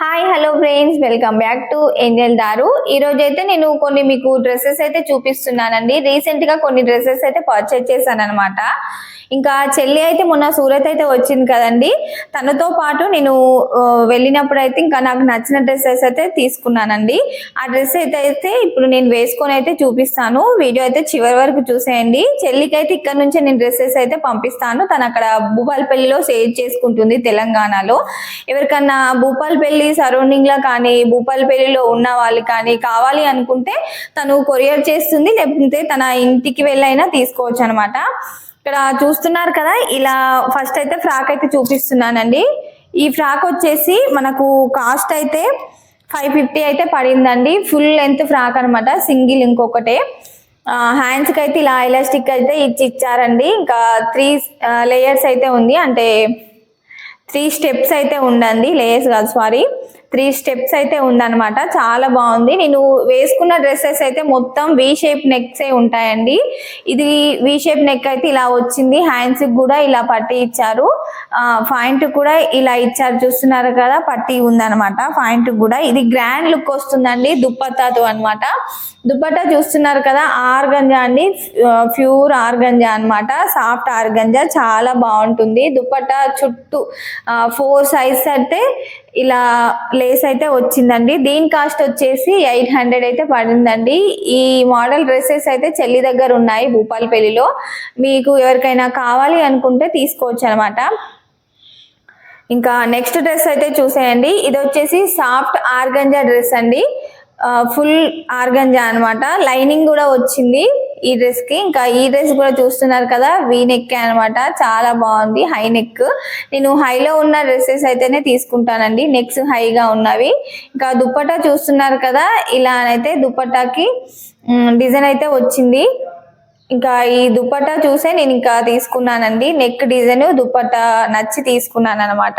Hi hello friends welcome back to Angel దారు ఈ రోజు అయితే నేను కొన్ని మీకు డ్రెస్సెస్ అయితే చూపిస్తున్నానండి. రీసెంట్గా కొన్ని డ్రెస్సెస్ అయితే పర్చేజ్ చేశాను అనమాట ఇంకా చెల్లి అయితే మొన్న సూరత్ అయితే వచ్చింది కదండి. తనతో పాటు నేను వెళ్ళినప్పుడు అయితే ఇంకా నాకు నచ్చిన డ్రెస్సెస్ అయితే తీసుకున్నానండి. ఆ డ్రెస్ అయితే అయితే ఇప్పుడు నేను వేసుకొని అయితే చూపిస్తాను. వీడియో అయితే చివరి వరకు చూసేయండి. చెల్లికి అయితే ఇక్కడ నుంచే నేను డ్రెస్సెస్ అయితే పంపిస్తాను. తను అక్కడ భూపాలపల్లిలో సేవ్ చేసుకుంటుంది తెలంగాణలో. ఎవరికన్నా భూపాలపల్లి సరౌండింగ్లో కానీ భూపాలపల్లిలో ఉన్న వాళ్ళు కానీ కావాలి అనుకుంటే తను కొరియర్ చేస్తుంది లేకపోతే తన ఇంటికి వెళ్ళైనా తీసుకోవచ్చు అనమాట ఇక్కడ చూస్తున్నారు కదా ఇలా ఫస్ట్ అయితే ఫ్రాక్ అయితే చూపిస్తున్నానండి. ఈ ఫ్రాక్ వచ్చేసి మనకు కాస్ట్ అయితే ఫైవ్ ఫిఫ్టీ అయితే పడిందండి. ఫుల్ లెంత్ ఫ్రాక్ అనమాట సింగిల్ ఇంకొకటే. హ్యాండ్స్కి అయితే ఇలా ఎలాస్టిక్ అయితే ఇచ్చి ఇచ్చారండి. ఇంకా త్రీ లేయర్స్ అయితే ఉంది. అంటే త్రీ స్టెప్స్ అయితే ఉండండి లేయర్స్ కాదు సారీ త్రీ స్టెప్స్ అయితే ఉందన్నమాట. చాలా బాగుంది. నేను వేసుకున్న డ్రెస్సెస్ అయితే మొత్తం వి షేప్ నెక్స్ ఏ ఉంటాయండి. ఇది వి షేప్ నెక్ అయితే ఇలా వచ్చింది. హ్యాండ్స్ కూడా ఇలా పట్టి ఇచ్చారు. పాయింట్ కూడా ఇలా ఇచ్చారు. చూస్తున్నారు కదా పట్టి ఉందన్నమాట. పాయింట్ కూడా. ఇది గ్రాండ్ లుక్ వస్తుందండి. దుప్పట్టాతో అన్నమాట. దుప్పట్టా చూస్తున్నారు కదా ఆర్గంజా అండి. ప్యూర్ ఆర్గంజా అన్నమాట. Soft organza. చాలా బాగుంటుంది. దుప్పట్టా చుట్టూ ఫోర్ సైజ్ అయితే ఇలా లేస్ అయితే వచ్చిందండి. దీని కాస్ట్ వచ్చేసి ఎయిట్ హండ్రెడ్ అయితే పడిందండి. ఈ మోడల్ డ్రెస్సెస్ అయితే చెల్లి దగ్గర ఉన్నాయి భూపాలపల్లిలో. మీకు ఎవరికైనా కావాలి అనుకుంటే తీసుకోవచ్చు అనమాట ఇంకా నెక్స్ట్ డ్రెస్ అయితే చూసేయండి. ఇది వచ్చేసి సాఫ్ట్ ఆర్గంజా డ్రెస్ అండి. ఫుల్ ఆర్గంజా అన్నమాట. లైనింగ్ కూడా వచ్చింది. ఈ డ్రెస్కి. ఇంకా ఈ డ్రెస్ కూడా చూస్తున్నారు కదా వీ నెక్ అనమాట చాలా బాగుంది హై నెక్ నేను హైలో ఉన్న డ్రెస్సెస్ అయితేనే తీసుకుంటానండి. నెక్స్ హైగా ఉన్నవి. ఇంకా దుప్పటా చూస్తున్నారు కదా ఇలా అయితే దుప్పటాకి డిజైన్ అయితే వచ్చింది. ఇంకా ఈ దుపట్టా చూసే నేను ఇంకా తీసుకున్నానండి. నెక్ డిజైన్ దుపట్టా నచ్చి తీసుకున్నాను అనమాట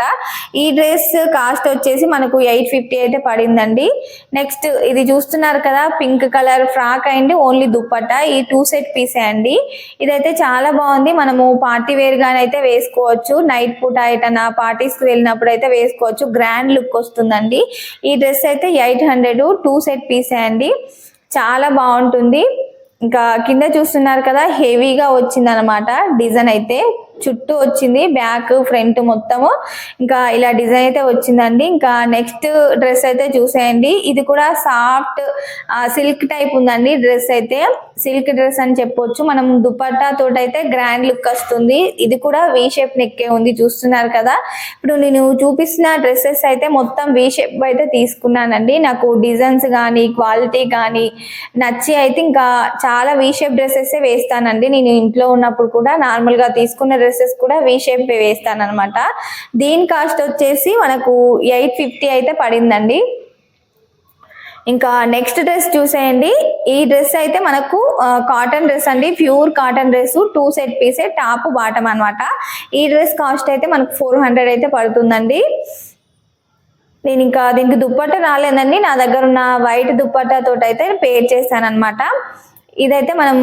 ఈ డ్రెస్ కాస్ట్ వచ్చేసి మనకు ఎయిట్ ఫిఫ్టీ అయితే పడిందండి. నెక్స్ట్ ఇది చూస్తున్నారు కదా పింక్ కలర్ ఫ్రాక్ అండి ఓన్లీ దుపట్టా. ఈ టూ సెట్ పీసే అండి. ఇదైతే చాలా బాగుంది. మనము పార్టీ వేర్ అయితే వేసుకోవచ్చు. నైట్ పూట ఎటన్నా పార్టీస్కి వెళ్ళినప్పుడు అయితే వేసుకోవచ్చు. గ్రాండ్ లుక్ వస్తుందండి. ఈ డ్రెస్ అయితే ఎయిట్ హండ్రెడ్ టూ సెట్ పీసే అండి. చాలా బాగుంటుంది. ఇంకా కింద చూస్తున్నారు కదా హెవీగా వచ్చింది అనమాట డిజైన్ అయితే. చుట్టూ వచ్చింది బ్యాక్ ఫ్రంట్ మొత్తము. ఇంకా ఇలా డిజైన్ అయితే వచ్చిందండి. ఇంకా నెక్స్ట్ డ్రెస్ అయితే చూసేయండి. ఇది కూడా సాఫ్ట్ సిల్క్ టైప్ ఉందండి డ్రెస్ అయితే. సిల్క్ డ్రెస్ అని చెప్పొచ్చు. మనం దుపట్టా తోటి అయితే గ్రాండ్ లుక్ వస్తుంది. ఇది కూడా వి షేప్ నెక్కే ఉంది చూస్తున్నారు కదా. ఇప్పుడు నేను చూపిస్తున్న డ్రెస్సెస్ అయితే మొత్తం వి షేప్ అయితే తీసుకున్నానండి. నాకు డిజైన్స్ కానీ క్వాలిటీ కానీ నచ్చి అయితే ఇంకా చాలా వి షేప్ డ్రెస్సెస్ వేస్తానండి. నేను ఇంట్లో ఉన్నప్పుడు కూడా నార్మల్గా తీసుకున్న తీసుకున్న డ్రెస్సెస్ కూడా వి షేప్ వేస్తాను అనమాట దీని కాస్ట్ వచ్చేసి మనకు ఎయిట్ ఫిఫ్టీ అయితే పడిందండి. ఇంకా నెక్స్ట్ డ్రెస్ చూసేయండి. ఈ డ్రెస్ అయితే మనకు కాటన్ డ్రెస్ అండి. Pure cotton dress two set పీసే టాప్ బాటం అనమాట ఈ డ్రెస్ కాస్ట్ అయితే మనకు ఫోర్ హండ్రెడ్ అయితే పడుతుందండి. నేను ఇంకా దీనికి దుప్పట్ట రాలేదండి. నా దగ్గర ఉన్న వైట్ దుప్పట్టతో అయితే పేర్ చేశాను అనమాట ఇదైతే మనం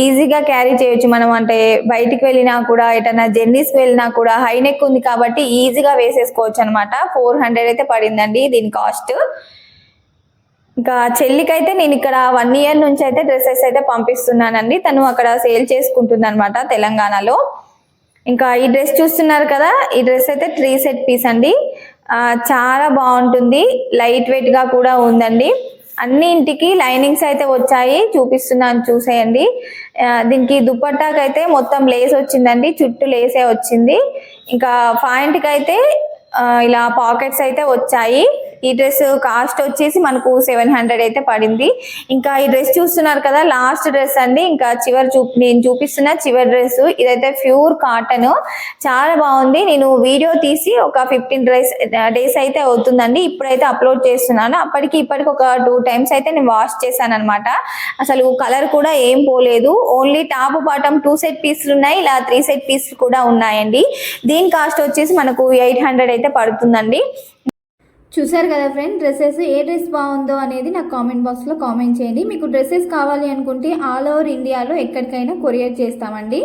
ఈజీగా క్యారీ చేయొచ్చు. మనం అంటే బయటికి వెళ్ళినా కూడా ఎటన్నా జర్నీస్కి వెళ్ళినా కూడా హై నెక్ ఉంది కాబట్టి ఈజీగా వేసేసుకోవచ్చు అనమాట ఫోర్ హండ్రెడ్ అయితే పడిందండి దీని కాస్ట్. ఇంకా చెల్లికైతే నేను ఇక్కడ వన్ ఇయర్ నుంచి అయితే డ్రెస్సెస్ అయితే పంపిస్తున్నానండి. తను అక్కడ సేల్ చేసుకుంటుంది అనమాట తెలంగాణలో. ఇంకా ఈ డ్రెస్ చూస్తున్నారు కదా ఈ డ్రెస్ అయితే త్రీ సెట్ పీస్ అండి. చాలా బాగుంటుంది. లైట్ వెయిట్గా కూడా ఉందండి. అన్ని ఇంటికి లైనింగ్స్ అయితే వచ్చాయి. చూపిస్తున్నాను చూసేయండి. దీనికి దుప్పట్టాకైతే అయితే మొత్తం లేస్ వచ్చిందండి. చుట్టూ లేసే వచ్చింది. ఇంకా పాయింట్కి అయితే ఇలా పాకెట్స్ అయితే వచ్చాయి. ఈ డ్రెస్ కాస్ట్ వచ్చేసి మనకు సెవెన్ హండ్రెడ్ అయితే పడింది. ఇంకా ఈ డ్రెస్ చూస్తున్నారు కదా లాస్ట్ డ్రెస్ అండి. ఇంకా చివరి చూ నేను చూపిస్తున్న చివరి డ్రెస్. ఇదైతే ప్యూర్ కాటన్. చాలా బాగుంది. నేను వీడియో తీసి ఒక ఫిఫ్టీన్ డ్రెస్ డేస్ అయితే అవుతుందండి. ఇప్పుడైతే అప్లోడ్ చేస్తున్నాను. అప్పటికి ఇప్పటికి ఒక టూ టైమ్స్ అయితే నేను వాష్ చేశాను అనమాట అసలు కలర్ కూడా ఏం పోలేదు. Only top bottom two set పీస్లు ఉన్నాయి. ఇలా త్రీ సెట్ పీస్ కూడా ఉన్నాయండి. దీని కాస్ట్ వచ్చేసి మనకు ఎయిట్ హండ్రెడ్ అయితే పడుతుందండి. చూసారు కదా ఫ్రెండ్ డ్రెస్సెస్ ఏ డ్రెస్ బాగుందో అనేది నాకు కామెంట్ బాక్స్లో కామెంట్ చేయండి. మీకు డ్రెస్సెస్ కావాలి అనుకుంటే ఆల్ ఓవర్ ఇండియాలో ఎక్కడికైనా కొరియర్ చేస్తామండి.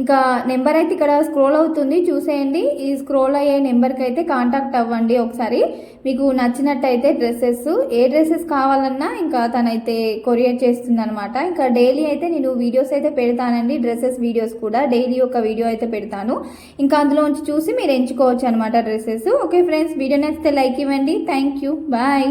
ఇంకా నెంబర్ అయితే ఇక్కడ స్క్రోల్ అవుతుంది చూసేయండి. ఈ స్క్రోల్ అయ్యే నెంబర్కి అయితే కాంటాక్ట్ అవ్వండి ఒకసారి. మీకు నచ్చినట్టయితే డ్రెస్సెస్ ఏ డ్రెస్సెస్ కావాలన్నా ఇంకా తనైతే కొరియర్ చేస్తుంది అనమాట ఇంకా డైలీ అయితే నేను వీడియోస్ అయితే పెడతానండి డ్రెస్సెస్ వీడియోస్ కూడా. డైలీ ఒక వీడియో అయితే పెడతాను. ఇంకా అందులోంచి చూసి మీరు ఎంచుకోవచ్చు అనమాట డ్రెస్సెస్. ఓకే ఫ్రెండ్స్ వీడియో నచ్చితే లైక్ ఇవ్వండి. Thank you. బాయ్.